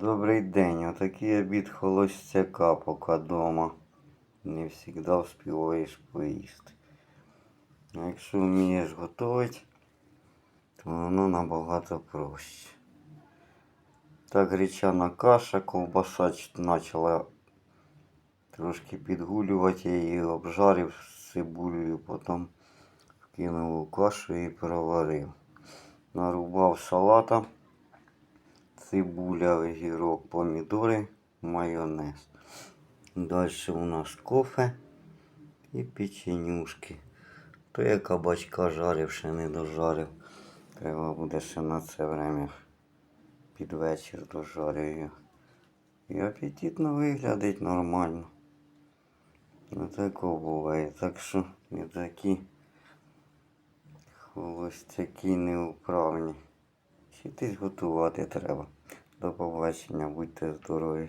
Добрий день. Отакий обід холостяка поки дома. Не завжди вспіваєш поїсти. А якщо вмієш готувати, то воно набагато проще. Так гречана каша, ковбаса почала трошки підгулювати, я її обжарив з цибулею, потім вкинув у кашу і проварив. Нарубав салата цибуля, огірок, помідори, майонез. Далі у нас кофе і печенюшки. То я кабачка жарив, ще не дожарив. Треба буде ще на це время під вечір дожарю його. І апетитно виглядить нормально. Ну тако буває. Так що не такі холостяки неуправні. Вчитись готувати треба. До побачення, будьте здорові.